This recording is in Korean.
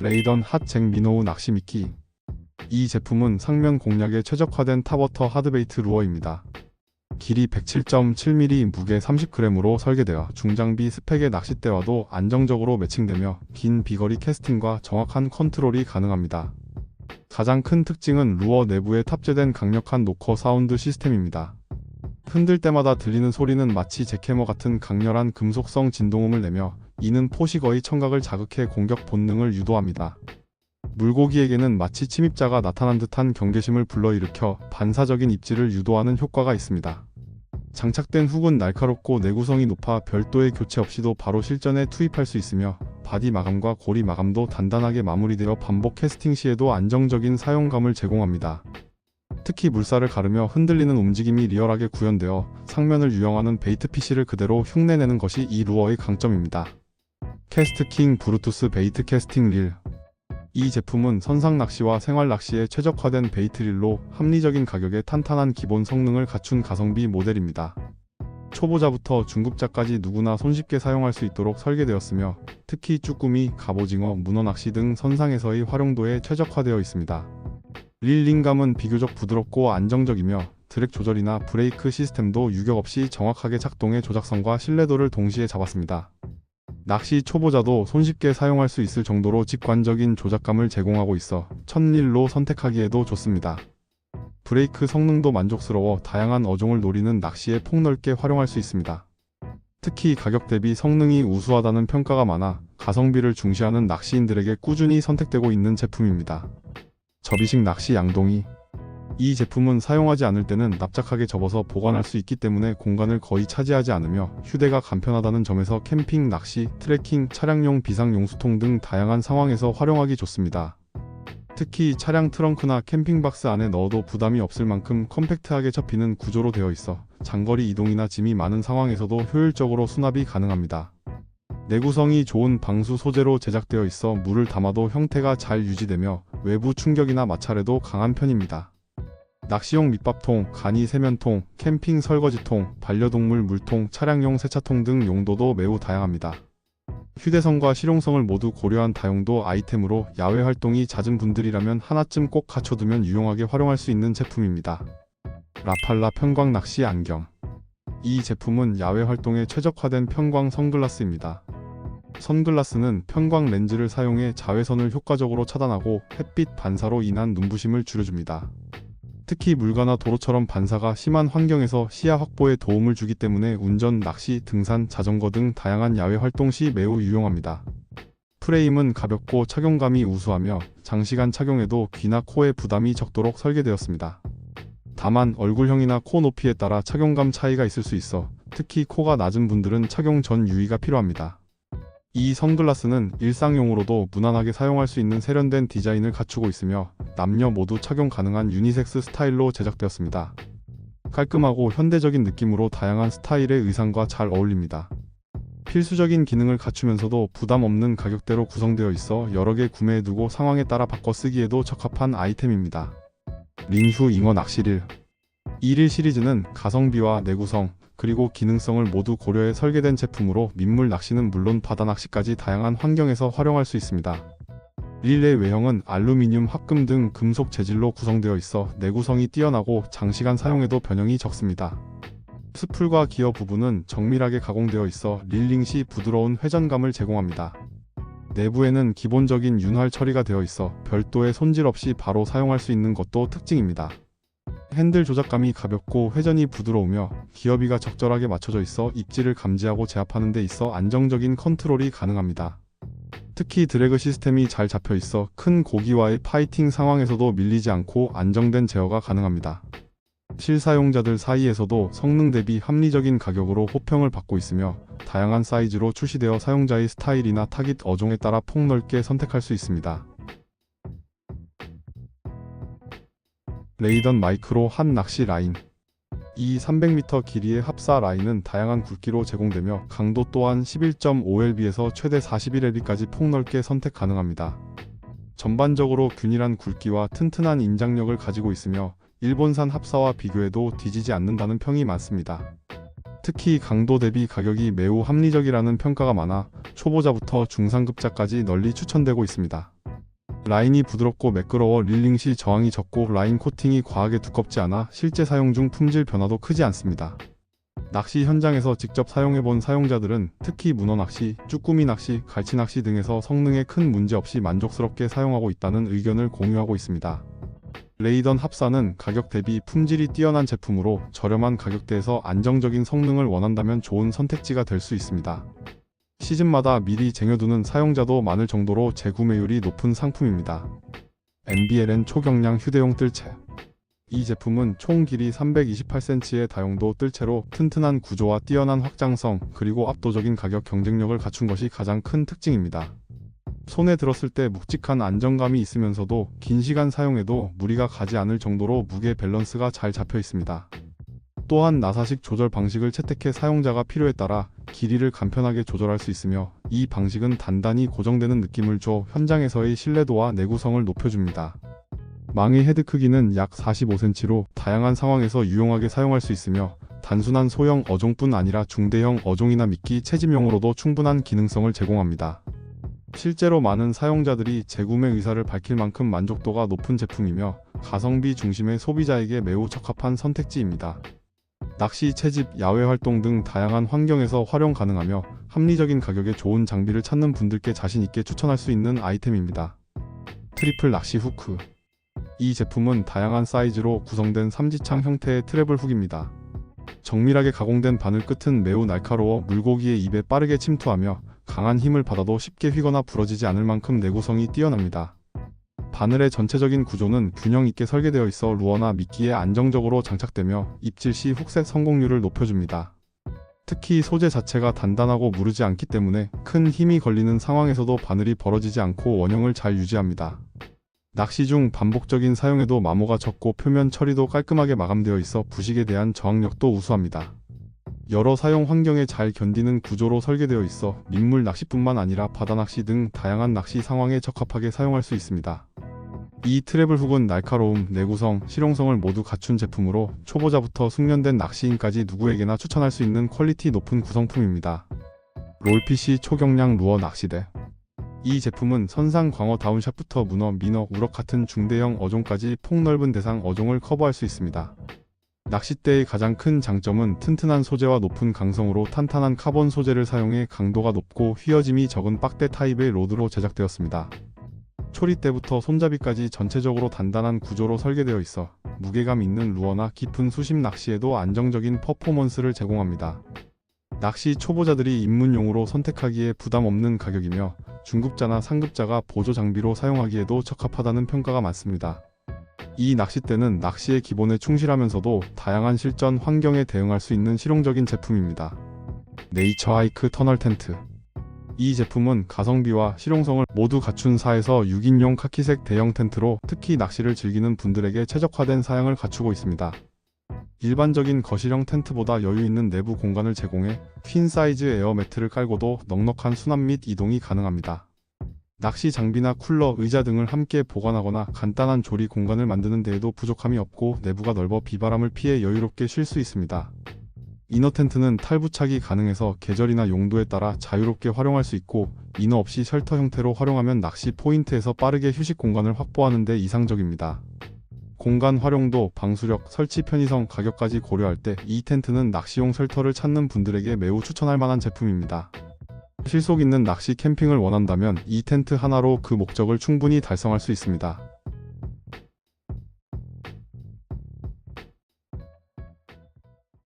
레이던 핫잭 미노우 낚시 미끼 이 제품은 상면 공략에 최적화된 탑워터 하드베이트 루어입니다. 길이 107.7mm, 무게 30g으로 설계되어 중장비 스펙의 낚싯대와도 안정적으로 매칭되며 긴 비거리 캐스팅과 정확한 컨트롤이 가능합니다. 가장 큰 특징은 루어 내부에 탑재된 강력한 노커 사운드 시스템입니다. 흔들 때마다 들리는 소리는 마치 잭해머 같은 강렬한 금속성 진동음을 내며 이는 포식어의 청각을 자극해 공격 본능을 유도합니다. 물고기에게는 마치 침입자가 나타난 듯한 경계심을 불러일으켜 반사적인 입질을 유도하는 효과가 있습니다. 장착된 훅은 날카롭고 내구성이 높아 별도의 교체 없이도 바로 실전에 투입할 수 있으며 바디 마감과 고리 마감도 단단하게 마무리되어 반복 캐스팅 시에도 안정적인 사용감을 제공합니다. 특히 물살을 가르며 흔들리는 움직임이 리얼하게 구현되어 상면을 유영하는 베이트 PC를 그대로 흉내내는 것이 이 루어의 강점입니다. 캐스트킹 브루투스 베이트 캐스팅 릴 이 제품은 선상 낚시와 생활 낚시에 최적화된 베이트 릴로 합리적인 가격에 탄탄한 기본 성능을 갖춘 가성비 모델입니다. 초보자부터 중급자까지 누구나 손쉽게 사용할 수 있도록 설계되었으며 특히 쭈꾸미, 갑오징어, 문어 낚시 등 선상에서의 활용도에 최적화되어 있습니다. 릴링감은 비교적 부드럽고 안정적이며 드랙 조절이나 브레이크 시스템도 유격 없이 정확하게 작동해 조작성과 신뢰도를 동시에 잡았습니다. 낚시 초보자도 손쉽게 사용할 수 있을 정도로 직관적인 조작감을 제공하고 있어 첫릴로 선택하기에도 좋습니다. 브레이크 성능도 만족스러워 다양한 어종을 노리는 낚시에 폭넓게 활용할 수 있습니다. 특히 가격 대비 성능이 우수하다는 평가가 많아 가성비를 중시하는 낚시인들에게 꾸준히 선택되고 있는 제품입니다. 접이식 낚시 양동이 이 제품은 사용하지 않을 때는 납작하게 접어서 보관할 수 있기 때문에 공간을 거의 차지하지 않으며 휴대가 간편하다는 점에서 캠핑, 낚시, 트레킹, 차량용 비상용수통 등 다양한 상황에서 활용하기 좋습니다. 특히 차량 트렁크나 캠핑박스 안에 넣어도 부담이 없을 만큼 컴팩트하게 접히는 구조로 되어 있어 장거리 이동이나 짐이 많은 상황에서도 효율적으로 수납이 가능합니다. 내구성이 좋은 방수 소재로 제작되어 있어 물을 담아도 형태가 잘 유지되며 외부 충격이나 마찰에도 강한 편입니다. 낚시용 밑밥통, 간이 세면통, 캠핑 설거지통, 반려동물 물통, 차량용 세차통 등 용도도 매우 다양합니다. 휴대성과 실용성을 모두 고려한 다용도 아이템으로 야외 활동이 잦은 분들이라면 하나쯤 꼭 갖춰두면 유용하게 활용할 수 있는 제품입니다. 라팔라 편광 낚시 안경 이 제품은 야외 활동에 최적화된 편광 선글라스입니다. 선글라스는 편광 렌즈를 사용해 자외선을 효과적으로 차단하고 햇빛 반사로 인한 눈부심을 줄여줍니다. 특히 물가나 도로처럼 반사가 심한 환경에서 시야 확보에 도움을 주기 때문에 운전, 낚시, 등산, 자전거 등 다양한 야외 활동 시 매우 유용합니다. 프레임은 가볍고 착용감이 우수하며 장시간 착용해도 귀나 코에 부담이 적도록 설계되었습니다. 다만 얼굴형이나 코 높이에 따라 착용감 차이가 있을 수 있어 특히 코가 낮은 분들은 착용 전 유의가 필요합니다. 이 선글라스는 일상용으로도 무난하게 사용할 수 있는 세련된 디자인을 갖추고 있으며 남녀 모두 착용 가능한 유니섹스 스타일로 제작되었습니다. 깔끔하고 현대적인 느낌으로 다양한 스타일의 의상과 잘 어울립니다. 필수적인 기능을 갖추면서도 부담 없는 가격대로 구성되어 있어 여러 개 구매해두고 상황에 따라 바꿔 쓰기에도 적합한 아이템입니다. 린휴 잉어 낚시릴 1일 시리즈는 가성비와 내구성, 그리고 기능성을 모두 고려해 설계된 제품으로 민물 낚시는 물론 바다 낚시까지 다양한 환경에서 활용할 수 있습니다. 릴의 외형은 알루미늄, 합금 등 금속 재질로 구성되어 있어 내구성이 뛰어나고 장시간 사용해도 변형이 적습니다. 스풀과 기어 부분은 정밀하게 가공되어 있어 릴링 시 부드러운 회전감을 제공합니다. 내부에는 기본적인 윤활 처리가 되어 있어 별도의 손질 없이 바로 사용할 수 있는 것도 특징입니다. 핸들 조작감이 가볍고 회전이 부드러우며 기어비가 적절하게 맞춰져 있어 입질을 감지하고 제압하는 데 있어 안정적인 컨트롤이 가능합니다. 특히 드래그 시스템이 잘 잡혀 있어 큰 고기와의 파이팅 상황에서도 밀리지 않고 안정된 제어가 가능합니다. 실사용자들 사이에서도 성능 대비 합리적인 가격으로 호평을 받고 있으며 다양한 사이즈로 출시되어 사용자의 스타일이나 타깃 어종에 따라 폭넓게 선택할 수 있습니다. 레이던 마이크로 한 낚시 라인 이 300m 길이의 합사 라인은 다양한 굵기로 제공되며 강도 또한 11.5lb에서 최대 41lb까지 폭넓게 선택 가능합니다. 전반적으로 균일한 굵기와 튼튼한 인장력을 가지고 있으며 일본산 합사와 비교해도 뒤지지 않는다는 평이 많습니다. 특히 강도 대비 가격이 매우 합리적이라는 평가가 많아 초보자부터 중상급자까지 널리 추천되고 있습니다. 라인이 부드럽고 매끄러워 릴링 시 저항이 적고 라인 코팅이 과하게 두껍지 않아 실제 사용 중 품질 변화도 크지 않습니다. 낚시 현장에서 직접 사용해본 사용자들은 특히 문어 낚시, 쭈꾸미 낚시, 갈치 낚시 등에서 성능에 큰 문제 없이 만족스럽게 사용하고 있다는 의견을 공유하고 있습니다. 레이던 합사는 가격 대비 품질이 뛰어난 제품으로 저렴한 가격대에서 안정적인 성능을 원한다면 좋은 선택지가 될 수 있습니다. 시즌마다 미리 쟁여두는 사용자도 많을 정도로 재구매율이 높은 상품입니다. MBLN 초경량 휴대용 뜰채 이 제품은 총 길이 328cm의 다용도 뜰채로 튼튼한 구조와 뛰어난 확장성 그리고 압도적인 가격 경쟁력을 갖춘 것이 가장 큰 특징입니다. 손에 들었을 때 묵직한 안정감이 있으면서도 긴 시간 사용해도 무리가 가지 않을 정도로 무게 밸런스가 잘 잡혀 있습니다. 또한 나사식 조절 방식을 채택해 사용자가 필요에 따라 길이를 간편하게 조절할 수 있으며 이 방식은 단단히 고정되는 느낌을 줘 현장에서의 신뢰도와 내구성을 높여줍니다. 망의 헤드 크기는 약 45cm로 다양한 상황에서 유용하게 사용할 수 있으며 단순한 소형 어종뿐 아니라 중대형 어종이나 미끼 채집용으로도 충분한 기능성을 제공합니다. 실제로 많은 사용자들이 재구매 의사를 밝힐 만큼 만족도가 높은 제품이며 가성비 중심의 소비자에게 매우 적합한 선택지입니다. 낚시, 채집, 야외 활동 등 다양한 환경에서 활용 가능하며 합리적인 가격에 좋은 장비를 찾는 분들께 자신 있게 추천할 수 있는 아이템입니다. 트리플 낚시 후크 이 제품은 다양한 사이즈로 구성된 삼지창 형태의 트래블 훅입니다. 정밀하게 가공된 바늘 끝은 매우 날카로워 물고기의 입에 빠르게 침투하며 강한 힘을 받아도 쉽게 휘거나 부러지지 않을 만큼 내구성이 뛰어납니다. 바늘의 전체적인 구조는 균형 있게 설계되어 있어 루어나 미끼에 안정적으로 장착되며 입질 시 훅셋 성공률을 높여줍니다. 특히 소재 자체가 단단하고 무르지 않기 때문에 큰 힘이 걸리는 상황에서도 바늘이 벌어지지 않고 원형을 잘 유지합니다. 낚시 중 반복적인 사용에도 마모가 적고 표면 처리도 깔끔하게 마감되어 있어 부식에 대한 저항력도 우수합니다. 여러 사용 환경에 잘 견디는 구조로 설계되어 있어 민물 낚시뿐만 아니라 바다 낚시 등 다양한 낚시 상황에 적합하게 사용할 수 있습니다. 이 트래블 훅은 날카로움, 내구성, 실용성을 모두 갖춘 제품으로 초보자부터 숙련된 낚시인까지 누구에게나 추천할 수 있는 퀄리티 높은 구성품입니다. 롤피시 초경량 루어 낚시대 이 제품은 선상 광어 다운샷부터 문어, 민어, 우럭 같은 중대형 어종까지 폭넓은 대상 어종을 커버할 수 있습니다. 낚싯대의 가장 큰 장점은 튼튼한 소재와 높은 강성으로 탄탄한 카본 소재를 사용해 강도가 높고 휘어짐이 적은 빡대 타입의 로드로 제작되었습니다. 초리대부터 손잡이까지 전체적으로 단단한 구조로 설계되어 있어 무게감 있는 루어나 깊은 수심 낚시에도 안정적인 퍼포먼스를 제공합니다. 낚시 초보자들이 입문용으로 선택하기에 부담 없는 가격이며 중급자나 상급자가 보조 장비로 사용하기에도 적합하다는 평가가 많습니다. 이 낚싯대는 낚시의 기본에 충실하면서도 다양한 실전 환경에 대응할 수 있는 실용적인 제품입니다. 네이처 하이크 터널 텐트 이 제품은 가성비와 실용성을 모두 갖춘 4에서 6인용 카키색 대형 텐트로 특히 낚시를 즐기는 분들에게 최적화된 사양을 갖추고 있습니다. 일반적인 거실형 텐트보다 여유 있는 내부 공간을 제공해 퀸 사이즈 에어 매트를 깔고도 넉넉한 수납 및 이동이 가능합니다. 낚시 장비나 쿨러, 의자 등을 함께 보관하거나 간단한 조리 공간을 만드는 데에도 부족함이 없고 내부가 넓어 비바람을 피해 여유롭게 쉴 수 있습니다. 이너 텐트는 탈부착이 가능해서 계절이나 용도에 따라 자유롭게 활용할 수 있고 이너 없이 쉘터 형태로 활용하면 낚시 포인트에서 빠르게 휴식 공간을 확보하는 데 이상적입니다. 공간 활용도, 방수력, 설치 편의성, 가격까지 고려할 때 이 텐트는 낚시용 쉘터를 찾는 분들에게 매우 추천할 만한 제품입니다. 실속 있는 낚시 캠핑을 원한다면 이 텐트 하나로 그 목적을 충분히 달성할 수 있습니다.